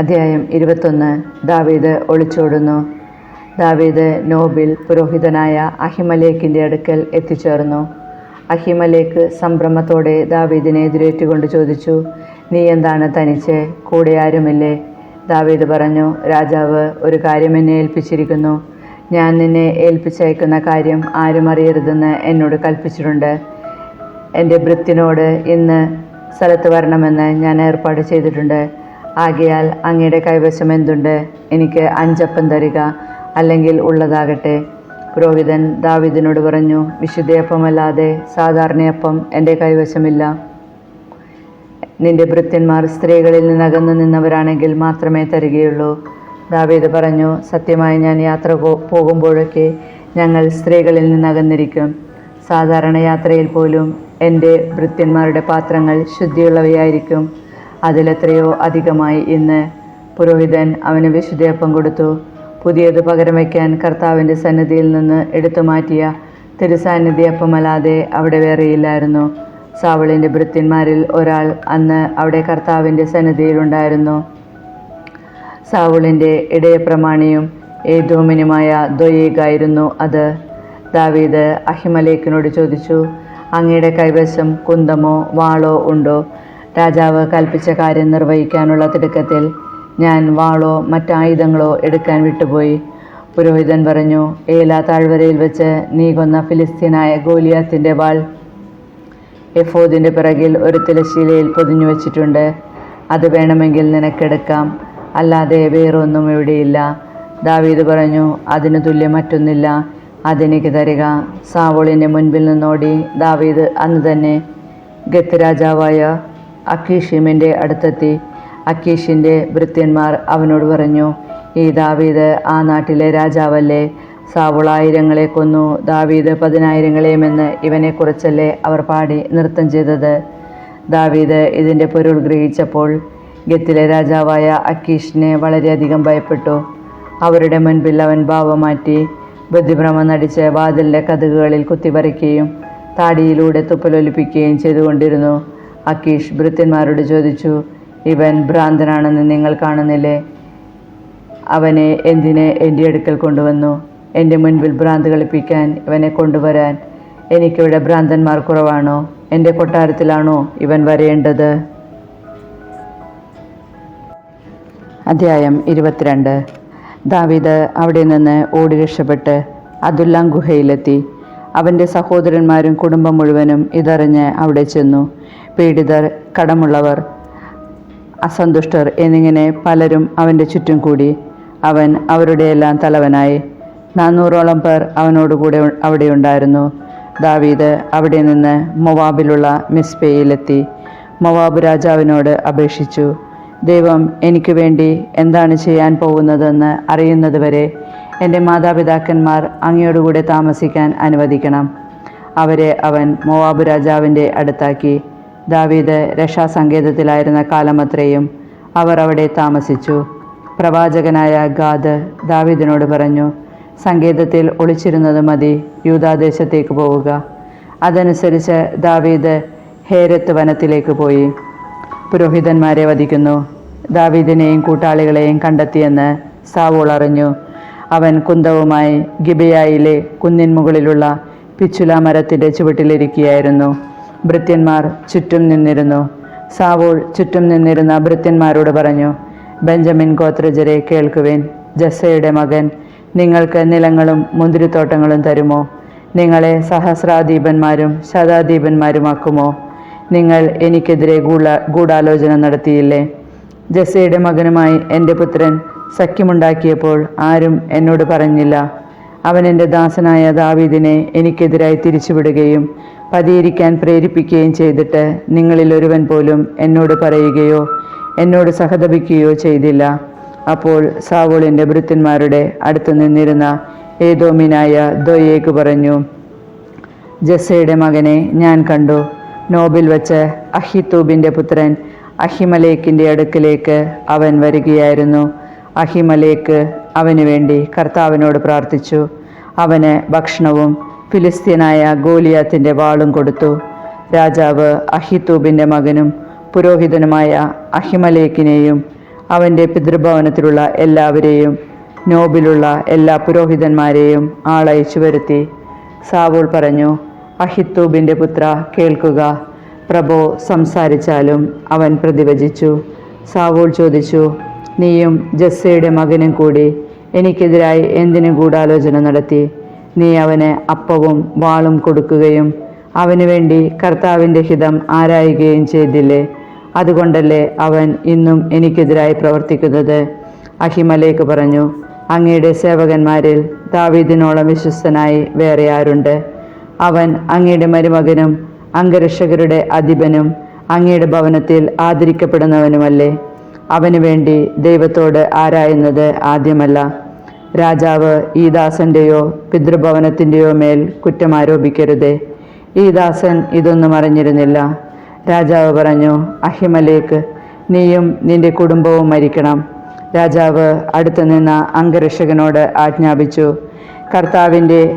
അധ്യായം ഇരുപത്തൊന്ന്. ദാവീദ് ഒളിച്ചോടുന്നു. ദാവീദ് നോബിൽ പുരോഹിതനായ അഹിമലേക്കിന്റെ അടുക്കൽ എത്തിച്ചേർന്നു. അഹിമലേക്ക് സംഭ്രമത്തോടെ ദാവീദിനെ എതിരേറ്റുകൊണ്ട് ചോദിച്ചു നീ എന്താണ് തനിച്ച്? കൂടെ ആരുമില്ലേ? ദാവീദ് പറഞ്ഞു രാജാവ് ഒരു കാര്യം എന്നെ ഏൽപ്പിച്ചിരിക്കുന്നു. ഞാൻ നിന്നെ ഏൽപ്പിച്ചയക്കുന്ന കാര്യം ആരും അറിയരുതെന്ന് എന്നോട് കൽപ്പിച്ചിട്ടുണ്ട്. എന്റെ ഭൃത്തിനോട് ഇന്ന് സ്ഥലത്ത് വരണമെന്ന് ഞാൻ ഏർപ്പാട് ചെയ്തിട്ടുണ്ട്. ആകയാൽ അങ്ങയുടെ കൈവശം എന്തുണ്ട്? എനിക്ക് അഞ്ചപ്പം തരിക അല്ലെങ്കിൽ ഉള്ളതാകട്ടെ. പുരോഹിതൻ ദാവിദിനോട് പറഞ്ഞു വിശുദ്ധയപ്പമല്ലാതെ സാധാരണയപ്പം എന്റെ കൈവശമില്ല. നിന്റെ ഭൃത്യന്മാർ സ്ത്രീകളിൽ നിന്ന് അകന്നു നിന്നവരാണെങ്കിൽ മാത്രമേ തരികയുള്ളൂ. ദാവീദ് പറഞ്ഞു സത്യമായി ഞാൻ യാത്ര പോകുമ്പോഴൊക്കെ ഞങ്ങൾ സ്ത്രീകളിൽ നിന്ന് അകന്നിരിക്കും സാധാരണ യാത്രയിൽ പോലും എന്റെ ഭൃത്യന്മാരുടെ പാത്രങ്ങൾ ശുദ്ധിയുള്ളവയായിരിക്കും. അതിലെത്രയോ അധികമായി ഇന്ന് പുരോഹിതൻ അവന് വിശുദ്ധയപ്പം കൊടുത്തു. പുതിയത് പകരം വയ്ക്കാൻ കർത്താവിന്റെ സന്നിധിയിൽ നിന്ന് എടുത്തു മാറ്റിയ തിരുസാന്നിധ്യപ്പമല്ലാതെ അവിടെ വേറെയില്ലായിരുന്നു സാവളിന്റെ ഭൃത്യന്മാരിൽ ഒരാൾ അന്ന് അവിടെ കർത്താവിന്റെ സന്നിധിയിലുണ്ടായിരുന്നു. സാവുളിന്റെ ഇടയപ്രമാണിയും ഏതോമിനുമായ ദ്വയേഗായിരുന്നു അത്. ദാവീദ് അഹിമലേഖിനോട് ചോദിച്ചു അങ്ങയുടെ കൈവശം കുന്തമോ വാളോ ഉണ്ടോ? രാജാവ് കൽപ്പിച്ച കാര്യം നിർവഹിക്കാനുള്ള തിടുക്കത്തിൽ ഞാൻ വാളോ മറ്റായുധങ്ങളോ എടുക്കാൻ വിട്ടുപോയി. പുരോഹിതൻ പറഞ്ഞു ഏല താഴ്വരയിൽ വെച്ച് നീ കൊന്ന ഫിലിസ്തീനായ ഗോലിയാത്തിന്റെ വാൾ എഫോദിന്റെ പിറകിൽ ഒരു തിലശീലയിൽ പൊതിഞ്ഞു വച്ചിട്ടുണ്ട്. അത് വേണമെങ്കിൽ നിനക്കെടുക്കാം. അല്ലാതെ വേറൊന്നും ഇവിടെയില്ല. ദാവീദ് പറഞ്ഞു അതിന് തുല്യം മറ്റൊന്നില്ല. അതെനിക്ക് തരിക. സാവോളിന്റെ മുൻപിൽ നിന്നോടി ദാവീദ് അന്ന് തന്നെ ഗത്ത് രാജാവായ അക്കീഷിമിന്റെ അടുത്തെത്തി. അക്കീഷിന്റെ വൃത്യന്മാർ അവനോട് പറഞ്ഞു ഈ ദാവീദ് ആ നാട്ടിലെ രാജാവല്ലേ? സാവുളായിരങ്ങളെ കൊന്നു ദാവീദ് പതിനായിരങ്ങളെയുമെന്ന് ഇവനെക്കുറിച്ചല്ലേ അവർ പാടി നൃത്തം ചെയ്തത്? ദാവീദ് ഇതിന്റെ പൊരുൾ ഗ്രഹിച്ചപ്പോൾ ഗത്തിലെ രാജാവായ അക്കീഷിനെ വളരെയധികം ഭയപ്പെട്ടു. അവരുടെ മുൻപിൽ അവൻ ഭാവം മാറ്റി ബുദ്ധിഭ്രമം നടിച്ച് വാതിലിന്റെ കഥകുകളിൽ കുത്തിവരയ്ക്കുകയും താടിയിലൂടെ തുപ്പലൊലിപ്പിക്കുകയും ചെയ്തുകൊണ്ടിരുന്നു. അക്കീഷ് ഭൃത്യന്മാരോട് ചോദിച്ചു ഇവൻ ഭ്രാന്തനാണെന്ന് നിങ്ങൾ കാണുന്നില്ലേ? അവനെ എന്തിനെ എന്റെ അടുക്കൽ കൊണ്ടുവന്നു? എന്റെ മുൻപിൽ ഭ്രാന്ത് കളിപ്പിക്കാൻ ഇവനെ കൊണ്ടുവരാൻ എനിക്കിവിടെ ഭ്രാന്തന്മാർ കുറവാണോ? എന്റെ കൊട്ടാരത്തിലാണോ ഇവൻ വരേണ്ടത്? അധ്യായം ഇരുപത്തിരണ്ട്. ദാവിദ് അവിടെ നിന്ന് ഓടി രക്ഷപ്പെട്ട് അതുല്ലാം ഗുഹയിലെത്തി. അവന്റെ സഹോദരന്മാരും കുടുംബം മുഴുവനും ഇതറിഞ്ഞ് അവിടെ ചെന്നു. പീഡിതർ കടമുള്ളവർ അസന്തുഷ്ടർ എന്നിങ്ങനെ പലരും അവന്റെ ചുറ്റും കൂടി. അവൻ അവരുടെയെല്ലാം തലവനായി. നാനൂറോളം പേർ അവനോടുകൂടെ അവിടെ അവിടെയുണ്ടായിരുന്നു ദാവീദ് അവിടെ നിന്ന് മൊവാബിലുള്ള മിസ്പേയിലെത്തി. മൊവാബ് രാജാവിനോട് അപേക്ഷിച്ചു ദൈവം എനിക്ക് വേണ്ടി എന്താണ് ചെയ്യാൻ പോകുന്നതെന്ന് അറിയുന്നതുവരെ എന്റെ മാതാപിതാക്കന്മാർ അങ്ങയോടുകൂടെ താമസിക്കാൻ അനുവദിക്കണം. അവരെ അവൻ മോവാബ് രാജാവിന്റെ അടുത്താക്കി. ദാവീദ് രക്ഷാസങ്കേതത്തിലായിരുന്ന കാലമത്രയും അവർ അവിടെ താമസിച്ചു. പ്രവാചകനായ ഗാദ് ദാവീദിനോട് പറഞ്ഞു സങ്കേതത്തിൽ ഒളിച്ചിരുന്നത് മതി യൂതാദേശത്തേക്ക് പോവുക. അതനുസരിച്ച് ദാവീദ് ഹേരത്ത് വനത്തിലേക്ക് പോയി. പുരോഹിതന്മാരെ വധിക്കുന്നു. ദാവീദിനെയും കൂട്ടാളികളെയും കണ്ടെത്തിയെന്ന് സാവോൾ അറിഞ്ഞു. അവൻ കുന്തവുമായി ഗിബയായിലെ കുന്നിൻ മുകളിലുള്ള പിച്ചുല മരത്തിന്റെ ചുവട്ടിലിരിക്കുകയായിരുന്നു. ഭൃത്യന്മാർ ചുറ്റും നിന്നിരുന്നു. സാവോൾ ചുറ്റും നിന്നിരുന്ന ഭൃത്യന്മാരോട് പറഞ്ഞു ബെഞ്ചമിൻ ഗോത്രജരെ കേൾക്കുവേൻ. ജസ്സയുടെ മകൻ നിങ്ങൾക്ക് നിലങ്ങളും മുന്തിരിത്തോട്ടങ്ങളും തരുമോ? നിങ്ങളെ സഹസ്രാദീപന്മാരും ശതാദീപന്മാരുമാക്കുമോ നിങ്ങൾ എനിക്കെതിരെ ഗൂഢ ഗൂഢാലോചന നടത്തിയില്ലേ? ജസ്സയുടെ മകനുമായി എന്റെ പുത്രൻ സഖ്യമുണ്ടാക്കിയപ്പോൾ ആരും എന്നോട് പറഞ്ഞില്ല. അവൻ എന്റെ ദാസനായ ദാവീദിനെ എനിക്കെതിരായി തിരിച്ചുവിടുകയും പതിയിരിക്കാൻ പ്രേരിപ്പിക്കുകയും ചെയ്തിട്ട് നിങ്ങളിൽ ഒരുവൻ പോലും എന്നോട് പറയുകയോ എന്നോട് സഹതപിക്കുകയോ ചെയ്തില്ല. അപ്പോൾ സാവോളിന്റെ ഭൃത്യന്മാരുടെ അടുത്ത് നിന്നിരുന്ന ഏതോമിനായ ദൊയേക്ക് പറഞ്ഞു ജസ്സയുടെ മകനെ ഞാൻ കണ്ടു. നോബിൽ വച്ച് അഹിത്തൂബിന്റെ പുത്രൻ അഹിമലേക്കിന്റെ അടുക്കിലേക്ക് അവൻ വരികയായിരുന്നു. അഹിമലേക്ക് അവന് വേണ്ടി കർത്താവിനോട് പ്രാർത്ഥിച്ചു. അവന് ഭക്ഷണവും ഫിലിസ്തീനായ ഗോലിയാത്തിന്റെ വാളും കൊടുത്തു. രാജാവ് അഹിത്തൂബിന്റെ മകനും പുരോഹിതനുമായ അഹിമലേക്കിനെയും അവന്റെ പിതൃഭവനത്തിലുള്ള എല്ലാവരെയും നോബിലുള്ള എല്ലാ പുരോഹിതന്മാരെയും ആളയച്ചു വരുത്തി. സാവൂൾ പറഞ്ഞു അഹിത്തൂബിന്റെ പുത്ര കേൾക്കുക. പ്രഭോ സംസാരിച്ചാലും അവൻ പ്രതിവചിച്ചു. സാവൂൾ ചോദിച്ചു നീയും ജസ്സയുടെ മകനും കൂടി എനിക്കെതിരായി എന്തിനു ഗൂഢാലോചന നടത്തി. നീ അവന് അപ്പവും വാളും കൊടുക്കുകയും അവനു വേണ്ടി കർത്താവിന്റെ ഹിതം ആരായുകയും ചെയ്തില്ലേ? അതുകൊണ്ടല്ലേ അവൻ ഇന്നും എനിക്കെതിരായി പ്രവർത്തിക്കുന്നത്? അഹിമലേക്ക് പറഞ്ഞു അങ്ങയുടെ സേവകന്മാരിൽ ദാവീദിനോളം വിശ്വസ്തനായി വേറെ ആരുണ്ട്? അവൻ അങ്ങയുടെ മരുമകനും അംഗരക്ഷകരുടെ അധിപനും അങ്ങയുടെ ഭവനത്തിൽ ആദരിക്കപ്പെടുന്നവനുമല്ലേ? അവന് വേണ്ടി ദൈവത്തോട് ആരായുന്നത് ആദ്യമല്ല. രാജാവ് ഈ ദാസന്റെയോ പിതൃഭവനത്തിന്റെയോ മേൽ കുറ്റം ആരോപിക്കരുതേ. ഈ ദാസൻ ഇതൊന്നും അറിഞ്ഞിരുന്നില്ല. രാജാവ് പറഞ്ഞു അഹിമലേക്ക് നീയും നിന്റെ കുടുംബവും മരിക്കണം. രാജാവ് അടുത്തു നിന്ന അംഗരക്ഷകനോട് ആജ്ഞാപിച്ചു കർത്താവിന്റെ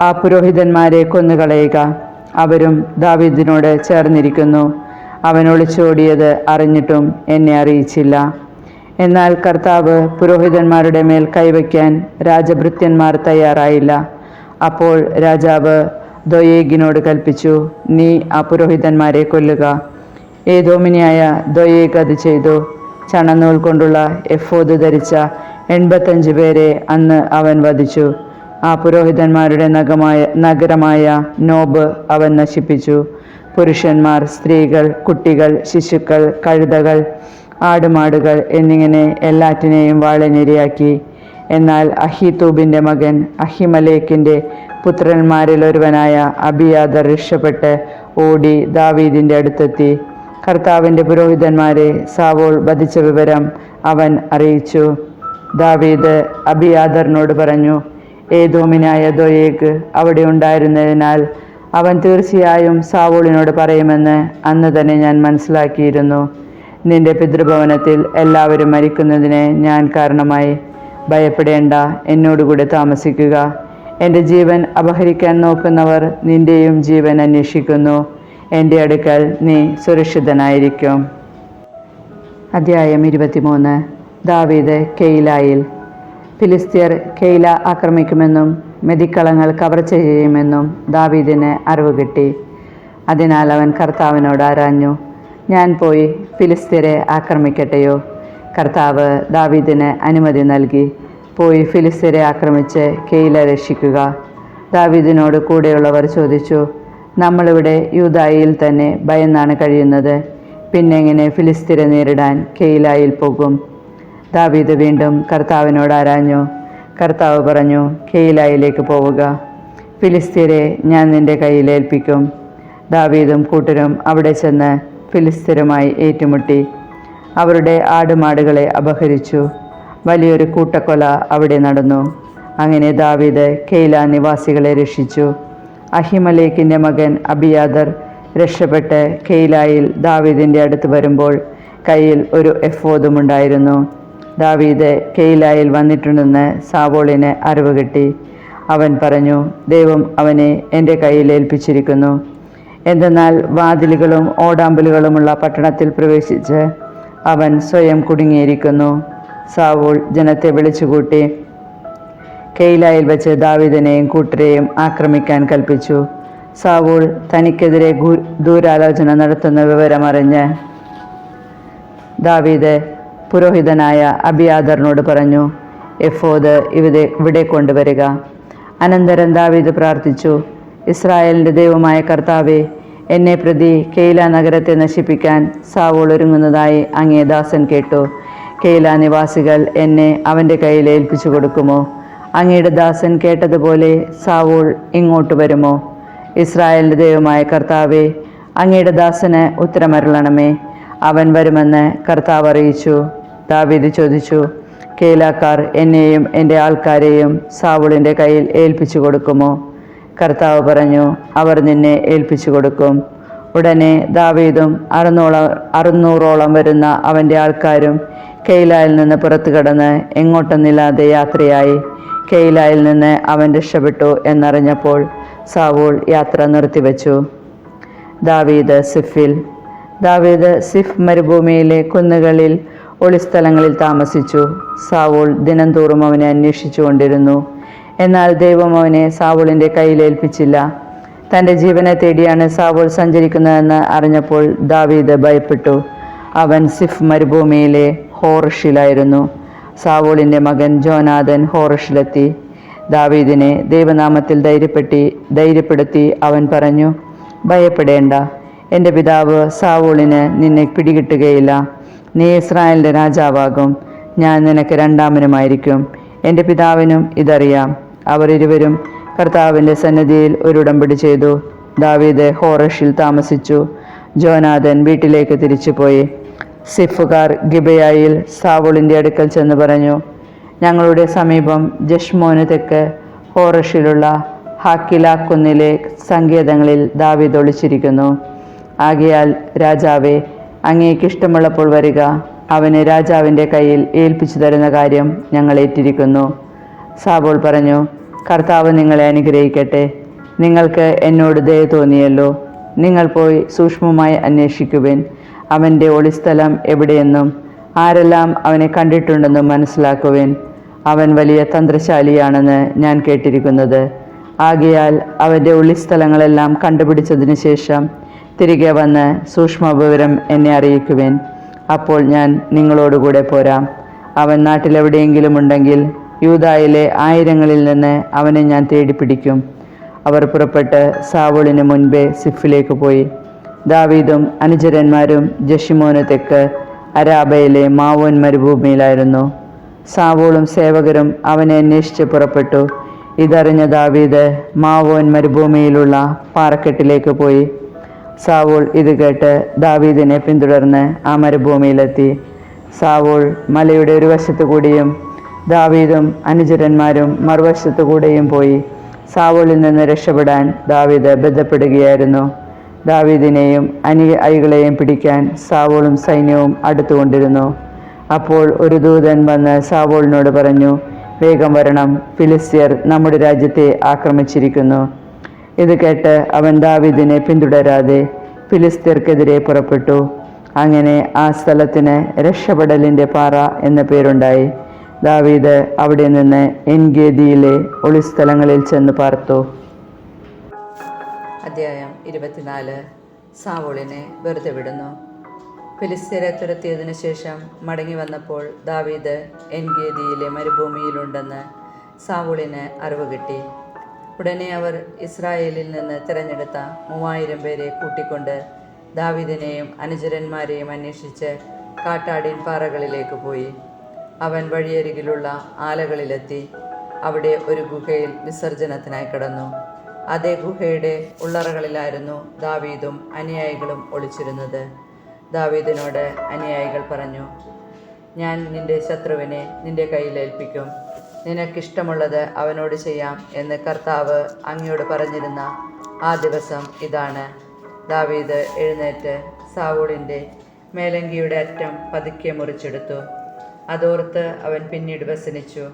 ആ പുരോഹിതന്മാരെ കൊന്നുകളയുക. അവരും ദാവീദിനോട് ചേർന്നിരിക്കുന്നു. അവൻ ഒളിച്ചോടിയത് അറിഞ്ഞിട്ടും എന്നെ അറിയിച്ചില്ല. എന്നാൽ കർത്താവ് പുരോഹിതന്മാരുടെ മേൽ കൈവയ്ക്കാൻ രാജഭൃത്യന്മാർ തയ്യാറായില്ല. അപ്പോൾ രാജാവ് ദൊയേഗിനോട് കൽപ്പിച്ചു നീ ആ പുരോഹിതന്മാരെ കൊല്ലുക. ഏതോമിനിയായ ദൊയേഗ് അത് ചെയ്തു. ചണനൂൽ കൊണ്ടുള്ള എഫോദ് ധരിച്ച എൺപത്തഞ്ച് പേരെ അന്ന് അവൻ വധിച്ചു. ആ പുരോഹിതന്മാരുടെ നഗമായ നഗരമായ നോബ് അവൻ നശിപ്പിച്ചു. പുരുഷന്മാർ സ്ത്രീകൾ കുട്ടികൾ ശിശുക്കൾ കഴുതകൾ ആടുമാടുകൾ എന്നിങ്ങനെ എല്ലാറ്റിനെയും വാളിനിരയാക്കി. എന്നാൽ അഹിതൂബിന്റെ മകൻ അഹിമലേക്കിന്റെ പുത്രന്മാരിൽ ഒരുവനായ അബിയാദർ രക്ഷപ്പെട്ട് ഓടി ദാവീദിന്റെ അടുത്തെത്തി. കർത്താവിന്റെ പുരോഹിതന്മാരെ സാവോൾ വധിച്ച വിവരം അവൻ അറിയിച്ചു. ദാവീദ് അബിയാദറിനോട് പറഞ്ഞു ഏതോമിനായ ദോയേക്ക് അവിടെ ഉണ്ടായിരുന്നതിനാൽ അവൻ തീർച്ചയായും സാവോളിനോട് പറയുമെന്ന് അന്ന് തന്നെ ഞാൻ മനസ്സിലാക്കിയിരുന്നു. നിന്റെ പിതൃഭവനത്തിൽ എല്ലാവരും മരിക്കുന്നതിന് ഞാൻ കാരണമായി. ഭയപ്പെടേണ്ട എന്നോടുകൂടെ താമസിക്കുക. എന്റെ ജീവൻ അപഹരിക്കാൻ നോക്കുന്നവർ നിന്റെയും ജീവൻ അന്വേഷിക്കുന്നു. എന്റെ അടുക്കൽ നീ സുരക്ഷിതനായിരിക്കും. അധ്യായം ഇരുപത്തിമൂന്ന്. ദാവീദ് കെയിലായിൽ. ഫിലിസ്തീർ കെയില ആക്രമിക്കുമെന്നും മെതിക്കളങ്ങൾ കവർച്ച ചെയ്യുമെന്നും ദാവീദിന് അറിവ് കിട്ടി. അതിനാൽ അവൻ കർത്താവിനോട് ആരാഞ്ഞു ഞാൻ പോയി ഫിലിസ്തീരെ ആക്രമിക്കട്ടെയോ? കർത്താവ് ദാവീദിന് അനുമതി നൽകി പോയി ഫിലിസ്തീരെ ആക്രമിച്ച് കെയില രക്ഷിക്കുക. ദാവീദിനോട് കൂടെയുള്ളവർ ചോദിച്ചു നമ്മളിവിടെ യൂതായിൽ തന്നെ ഭയന്നാണ് കഴിയുന്നത്. പിന്നെ എങ്ങനെ ഫിലിസ്തീരെ നേരിടാൻ കെയിലായിൽ പോകും? ദാവീദ് വീണ്ടും കർത്താവിനോട് ആരാഞ്ഞു കർത്താവ് പറഞ്ഞു കെയിലായിലേക്ക് പോവുക. ഫിലിസ്തീരെ ഞാൻ നിന്റെ കയ്യിലേൽപ്പിക്കും ദാവീദും കൂട്ടരും അവിടെ ചെന്ന് ഫിലിസ്തീരുമായി ഏറ്റുമുട്ടി. അവരുടെ ആടുമാടുകളെ അപഹരിച്ചു. വലിയൊരു കൂട്ടക്കൊല അവിടെ നടന്നു. അങ്ങനെ ദാവീദ് കെയില നിവാസികളെ രക്ഷിച്ചു. അഹിമലേക്കിന്റെ മകൻ അബിയാദർ രക്ഷപ്പെട്ട് കെയിലായിൽ ദാവീദിന്റെ അടുത്ത് വരുമ്പോൾ കയ്യിൽ ഒരു എഫോദുമുണ്ടായിരുന്നു ദാവീദ് കെയിലായിൽ വന്നിട്ടുണ്ടെന്ന് സാവോളിന് അറിവ് കിട്ടി. അവൻ പറഞ്ഞു ദൈവം അവനെ എന്റെ കയ്യിൽ ഏൽപ്പിച്ചിരിക്കുന്നു. എന്തെന്നാൽ വാതിലുകളും ഓടാമ്പലുകളുമുള്ള പട്ടണത്തിൽ പ്രവേശിച്ച് അവൻ സ്വയം കുടുങ്ങിയിരിക്കുന്നു. സാവോൾ ജനത്തെ വിളിച്ചുകൂട്ടി കെയിലായിൽ വെച്ച് ദാവീദിനെയും കൂട്ടരെയും ആക്രമിക്കാൻ കൽപ്പിച്ചു. സാവോൾ തനിക്കെതിരെ ദൂരാലോചന നടത്തുന്ന വിവരമറിഞ്ഞ് ദാവീദ് പുരോഹിതനായ അബിയാദറിനോട് പറഞ്ഞു എഫോദ് ഇവിടെ ഇവിടെ കൊണ്ടുവരിക. അനന്തരം ദാവീദ് പ്രാർത്ഥിച്ചു ഇസ്രായേലിന്റെ ദൈവമായ കർത്താവെ എന്നെ പ്രതി കെയില നഗരത്തെ നശിപ്പിക്കാൻ സാവോൾ ഒരുങ്ങുന്നതായി അങ്ങേ ദാസൻ കേട്ടു. കെയില നിവാസികൾ എന്നെ അവന്റെ കയ്യിൽ ഏൽപ്പിച്ചു കൊടുക്കുമോ? അങ്ങയുടെ ദാസൻ കേട്ടതുപോലെ സാവോൾ ഇങ്ങോട്ട് വരുമോ? ഇസ്രായേലിന്റെ ദൈവമായ കർത്താവെ അങ്ങയുടെ ദാസന് ഉത്തരമരുളണമേ. അവൻ വരുമെന്ന് കർത്താവ് അറിയിച്ചു. ദാവീദ് ചോദിച്ചു കേലാക്കാർ എന്നെയും എന്റെ ആൾക്കാരെയും സാവുളിന്റെ കയ്യിൽ ഏൽപ്പിച്ചു കൊടുക്കുമോ? കർത്താവ് പറഞ്ഞു അവർ നിന്നെ ഏൽപ്പിച്ചു കൊടുക്കും. ഉടനെ ദാവീദും അറുന്നൂറോളം അറുന്നൂറോളം വരുന്ന അവന്റെ ആൾക്കാരും കെയിലായിൽ നിന്ന് പുറത്തു കടന്ന് എങ്ങോട്ടെന്നില്ലാതെ യാത്രയായി. കെയിലായിൽ നിന്ന് അവൻ രക്ഷപ്പെട്ടു എന്നറിഞ്ഞപ്പോൾ സാവൂൾ യാത്ര നിർത്തിവെച്ചു. ദാവീദ് സിഫിൽ ദാവീദ് സിഫ് മരുഭൂമിയിലെ കുന്നുകളിൽ ഒളിസ്ഥലങ്ങളിൽ താമസിച്ചു. സാവോൾ ദിനംതോറും അവനെ അന്വേഷിച്ചു കൊണ്ടിരുന്നു. എന്നാൽ ദൈവം അവനെ സാവോളിന്റെ കയ്യിലേൽപ്പിച്ചില്ല തന്റെ ജീവനെ തേടിയാണ് സാവോൾ സഞ്ചരിക്കുന്നതെന്ന് അറിഞ്ഞപ്പോൾ ദാവീദ് ഭയപ്പെട്ടു. അവൻ സിഫ് മരുഭൂമിയിലെ ഹോറഷിലായിരുന്നു. സാവോളിന്റെ മകൻ ജോനാഥൻ ഹോറഷിലെത്തി. ദാവീദിനെ ദൈവനാമത്തിൽ ധൈര്യപ്പെട്ടി ധൈര്യപ്പെടുത്തി അവൻ പറഞ്ഞു ഭയപ്പെടേണ്ട. എന്റെ പിതാവ് സാവോളിന് നിന്നെ പിടികിട്ടുകയില്ല. നീ ഇസ്രായേലിന്റെ രാജാവാകും. ഞാൻ നിനക്ക് രണ്ടാമനുമായിരിക്കും. എന്റെ പിതാവിനും ഇതറിയാം. അവർ ഇരുവരും കർത്താവിന്റെ സന്നിധിയിൽ ഒരു ഉടമ്പടി ചെയ്തു. ദാവീദ് ഹോറഷിൽ താമസിച്ചു. ജോനാഥൻ വീട്ടിലേക്ക് തിരിച്ചുപോയി. സിഫുകാർ ഗിബയായിൽ സാവുളിന്റെ അടുക്കൽ ചെന്ന് പറഞ്ഞു ഞങ്ങളുടെ സമീപം ജഷ്മോന് തെക്ക് ഹോറഷിലുള്ള ഹാക്കില കുന്നിലെ സങ്കേതങ്ങളിൽ ദാവീദ് ഒളിച്ചിരിക്കുന്നു. ആകയാൽ രാജാവെ അങ്ങേക്ക് ഇഷ്ടമുള്ളപ്പോൾ വരിക. അവനെ രാജാവിന്റെ കയ്യിൽ ഏൽപ്പിച്ചു തരുന്ന കാര്യം ഞങ്ങൾ ഏറ്റിരിക്കുന്നു. സാബോൾ പറഞ്ഞു കർത്താവ് നിങ്ങളെ അനുഗ്രഹിക്കട്ടെ. നിങ്ങൾക്ക് എന്നോട് ദയ തോന്നിയല്ലോ. നിങ്ങൾ പോയി സൂക്ഷ്മമായി അന്വേഷിക്കുവിൻ. അവന്റെ ഒളിസ്ഥലം എവിടെയെന്നും ആരെല്ലാം അവനെ കണ്ടിട്ടുണ്ടെന്നും മനസ്സിലാക്കുവിൻ. അവൻ വലിയ തന്ത്രശാലിയാണെന്ന് ഞാൻ കേട്ടിരിക്കുന്നത്. ആകയാൽ അവന്റെ ഒളിസ്ഥലങ്ങളെല്ലാം കണ്ടുപിടിച്ചതിന് ശേഷം തിരികെ വന്ന് സൂക്ഷ്മ വിവരം എന്നെ അറിയിക്കുവേൻ. അപ്പോൾ ഞാൻ നിങ്ങളോടുകൂടെ പോരാം. അവൻ നാട്ടിലെവിടെയെങ്കിലും ഉണ്ടെങ്കിൽ യൂതായിലെ ആയിരങ്ങളിൽ നിന്ന് അവനെ ഞാൻ തേടിപ്പിടിക്കും. അവർ പുറപ്പെട്ട് സാവോളിന് മുൻപേ സിഫിലേക്ക് പോയി. ദാവീദും അനുചരന്മാരും ജഷിമോന് തെക്ക് അരാബയിലെ മാവോൻ മരുഭൂമിയിലായിരുന്നു. സാവോളും സേവകരും അവനെ അന്വേഷിച്ച് പുറപ്പെട്ടു. ഇതറിഞ്ഞ ദാവീദ് മാവോൻ മരുഭൂമിയിലുള്ള പാറക്കെട്ടിലേക്ക് പോയി. സാവൂൾ ഇത് കേട്ട് ദാവീദിനെ പിന്തുടർന്ന് ആ മരുഭൂമിയിലെത്തി. സാവോൾ മലയുടെ ഒരു വശത്തു കൂടിയും ദാവീദും അനുചരന്മാരും മറുവശത്തു കൂടെയും പോയി. സാവോളിൽ നിന്ന് രക്ഷപ്പെടാൻ ദാവീദ് ബന്ധപ്പെടുകയായിരുന്നു. ദാവീദിനെയും അനുയായികളെയും പിടിക്കാൻ സാവോളും സൈന്യവും അടുത്തുകൊണ്ടിരുന്നു. അപ്പോൾ ഒരു ദൂതൻ വന്ന് സാവോളിനോട് പറഞ്ഞു വേഗം വരണം ഫിലിസ്തീർ നമ്മുടെ രാജ്യത്തെ ആക്രമിച്ചിരിക്കുന്നു. ഇത് കേട്ട് അവൻ ദാവിദിനെ പിന്തുടരാതെ ഫിലിസ്തീർക്കെതിരെ പുറപ്പെട്ടു. അങ്ങനെ ആ സ്ഥലത്തിന് രക്ഷപ്പെടലിന്റെ പാറ എന്ന പേരുണ്ടായി. ദാവീദ് അവിടെ നിന്ന് എൻഗേദിയിലെ ഒളിസ്ഥലങ്ങളിൽ ചെന്ന് പാർത്തു. അധ്യായം ഇരുപത്തിനാല്. സാവോളിനെ വെറുതെ വിടുന്നു. ഫിലിസ്തീനെ തുരത്തിയതിനു ശേഷം മടങ്ങി വന്നപ്പോൾ ദാവീദ് എൻഗേദിയിലെ മരുഭൂമിയിലുണ്ടെന്ന് സാവോളിന് അറിവ് കിട്ടി. ഉടനെ അവർ ഇസ്രായേലിൽ നിന്ന് തിരഞ്ഞെടുത്ത മൂവായിരം പേരെ കൂട്ടിക്കൊണ്ട് ദാവിദിനെയും അനുചരന്മാരെയും അന്വേഷിച്ച് കാട്ടാടിൻ പാറകളിലേക്ക് പോയി. അവൻ വഴിയരികിലുള്ള ആലകളിലെത്തി. അവിടെ ഒരു ഗുഹയിൽ വിസർജനത്തിനായി കിടന്നു. അതേ ഗുഹയുടെ ഉള്ളറകളിലായിരുന്നു ദാവീദും അനുയായികളും ഒളിച്ചിരുന്നത്. ദാവീദിനോട് അനുയായികൾ പറഞ്ഞു ഞാൻ നിന്റെ ശത്രുവിനെ നിന്റെ കയ്യിലേൽപ്പിക്കും നിനക്കിഷ്ടമുള്ളത് അവനോട് ചെയ്യാം എന്ന് കർത്താവ് അങ്ങയോട് പറഞ്ഞിരുന്ന ആ ദിവസം ഇതാണ്. ദാവീദ് എഴുന്നേറ്റ് സാവൂളിന്റെ മേലങ്കിയുടെ അറ്റം പതുക്കെ മുറിച്ചെടുത്തു. അതോർത്ത് അവൻ പിന്നീട് വ്യസനിച്ചു.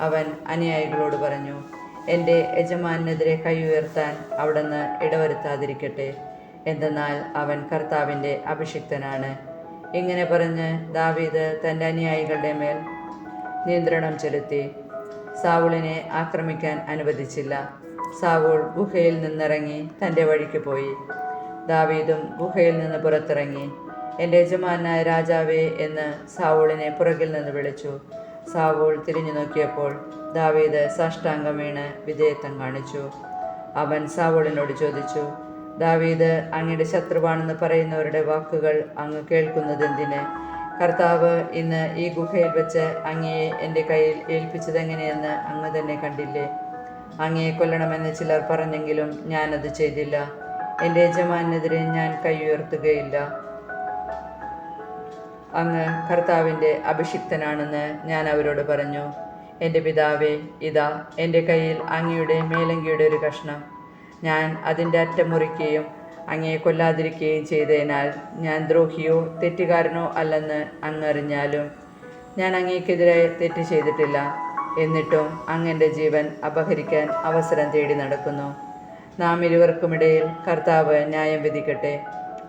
അവൻ അനുയായികളോട് പറഞ്ഞു എന്റെ യജമാനെതിരെ കൈ ഉയർത്താൻ അവിടുന്ന് ഇടവരുത്താതിരിക്കട്ടെ. എന്തെന്നാൽ അവൻ കർത്താവിന്റെ അഭിഷിക്തനാണ്. ഇങ്ങനെ പറഞ്ഞ് ദാവീദ് തന്റെ അനുയായികളുടെ മേൽ നിയന്ത്രണം ചെലുത്തി. സാവൂളിനെ ആക്രമിക്കാൻ അനുവദിച്ചില്ല. സാവൂൾ ഗുഹയിൽ നിന്നിറങ്ങി തന്റെ വഴിക്ക് പോയി. ദാവീദും ഗുഹയിൽ നിന്ന് പുറത്തിറങ്ങി. എന്റെ യജമാനായ രാജാവേ എന്ന് സാവൂളിനെ പുറകിൽ നിന്ന് വിളിച്ചു. സാവൂൾ തിരിഞ്ഞു നോക്കിയപ്പോൾ ദാവീദ് സാഷ്ടാംഗം വീണ് വിധേയത്വം കാണിച്ചു. അവൻ സാവൂളിനോട് ചോദിച്ചു ദാവീദ് അങ്ങയുടെ ശത്രുവാണെന്ന് പറയുന്നവരുടെ വാക്കുകൾ അങ്ങ് കേൾക്കുന്നതെന്തിന്? കർത്താവ് ഇന്ന് ഈ ഗുഹയിൽ വെച്ച് അങ്ങയെ എന്റെ കയ്യിൽ ഏൽപ്പിച്ചതെങ്ങനെയെന്ന് അങ്ങ് തന്നെ കണ്ടില്ലേ? അങ്ങയെ കൊല്ലണമെന്ന് ചിലർ പറഞ്ഞെങ്കിലും ഞാനത് ചെയ്തില്ല. എന്റെ യജമാനെതിരെ ഞാൻ കൈയുയർത്തുകയില്ല അങ്ങ് കർത്താവിന്റെ അഭിഷിക്തനാണെന്ന് ഞാൻ അവരോട് പറഞ്ഞു. എന്റെ പിതാവേ ഇതാ എന്റെ കയ്യിൽ അങ്ങയുടെ മേലങ്കിയുടെ ഒരു കഷ്ണം. ഞാൻ അതിന്റെ അറ്റം മുറിക്കുകയും അങ്ങയെ കൊല്ലാതിരിക്കുകയും ചെയ്തതിനാൽ ഞാൻ ദ്രോഹിയോ തെറ്റുകാരനോ അല്ലെന്ന് അങ്ങ് അറിഞ്ഞാലും ഞാൻ അങ്ങേക്കെതിരെ തെറ്റ് ചെയ്തിട്ടില്ല. എന്നിട്ടും അങ്ങന്റെ ജീവൻ അപഹരിക്കാൻ അവസരം തേടി നടക്കുന്നു. നാം ഇരുവർക്കുമിടയിൽ കർത്താവ് ന്യായം വിധിക്കട്ടെ.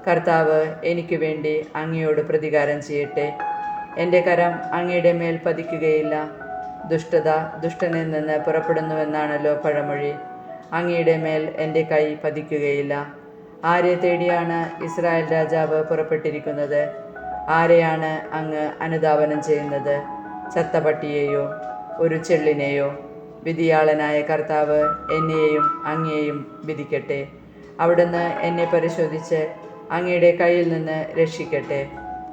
കർത്താവ് എനിക്ക് വേണ്ടി അങ്ങയോട് പ്രതികാരം ചെയ്യട്ടെ. എന്റെ കരം അങ്ങയുടെ മേൽ പതിക്കുകയില്ല. ദുഷ്ടത ദുഷ്ടനിൽ നിന്ന് പുറപ്പെടുന്നുവെന്നാണല്ലോ പഴമൊഴി. അങ്ങയുടെ മേൽ എന്റെ കൈ പതിക്കുകയില്ല. ആരെ തേടിയാണ് ഇസ്രായേൽ രാജാവ് പുറപ്പെട്ടിരിക്കുന്നത്? ആരെയാണ് അങ്ങ് അനുധാവനം ചെയ്യുന്നത്? ചത്ത പട്ടിയെയോ ഒരു ചെള്ളിനെയോ? വിധിയാളനായ കർത്താവ് എന്നെയും അങ്ങയെയും വിധിക്കട്ടെ. അവിടുന്ന് എന്നെ പരിശോധിച്ച് അങ്ങയുടെ കയ്യിൽ നിന്ന് രക്ഷിക്കട്ടെ.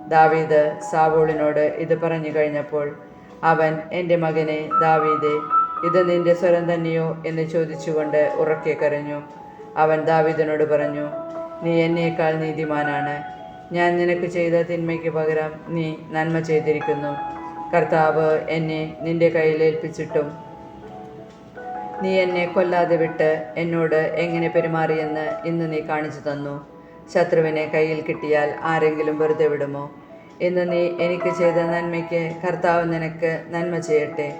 ദാവീദ് സാവോളിനോട് ഇത് പറഞ്ഞു കഴിഞ്ഞപ്പോൾ അവൻ എന്റെ മകനെ ദാവീദേ ഇത് നിന്റെ സ്വരം തന്നെയോ? എന്ന് ചോദിച്ചുകൊണ്ട് ഉറക്കെ കരഞ്ഞു. അവൻ ദാവിദിനോട് പറഞ്ഞു നീ എന്നേക്കാൾ നീതിമാനാണ്. ഞാൻ നിനക്ക് ചെയ്ത തിന്മയ്ക്ക് പകരം നീ നന്മ ചെയ്തിരിക്കുന്നു. കർത്താവ് എന്നെ നിന്റെ കയ്യിൽ ഏൽപ്പിച്ചിട്ടും നീ എന്നെ കൊല്ലാതെ വിട്ട് എന്നോട് എങ്ങനെ പെരുമാറിയെന്ന് ഇന്ന് നീ കാണിച്ചു തന്നു. ശത്രുവിനെ കയ്യിൽ കിട്ടിയാൽ ആരെങ്കിലും വെറുതെ വിടുമോ? ഇന്ന് നീ എനിക്ക് ചെയ്ത നന്മയ്ക്ക് കർത്താവ് നിനക്ക് നന്മ ചെയ്യട്ടെ.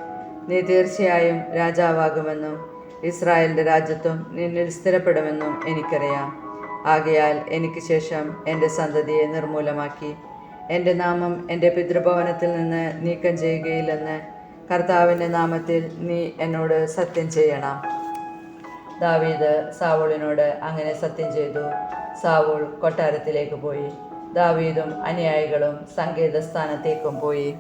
നീ തീർച്ചയായും രാജാവാകുമെന്നും ഇസ്രായേലിന്റെ രാജ്യത്വം നിന്നിൽ സ്ഥിരപ്പെടുമെന്നും എനിക്കറിയാം. ആകയാൽ എനിക്ക് ശേഷം എന്റെ സന്തതിയെ നിർമൂലമാക്കി എന്റെ നാമം എന്റെ പിതൃഭവനത്തിൽ നിന്ന് നീക്കം ചെയ്യുകയില്ലെന്ന് കർത്താവിന്റെ നാമത്തിൽ നീ എന്നോട് സത്യം ചെയ്യണം. ദാവീദ് സാവൂളിനോട് അങ്ങനെ സത്യം ചെയ്തു. സാവൂൾ കൊട്ടാരത്തിലേക്ക് പോയി. ദാവീദും അനുയായികളും സങ്കേതസ്ഥാനത്തേക്കും പോയി.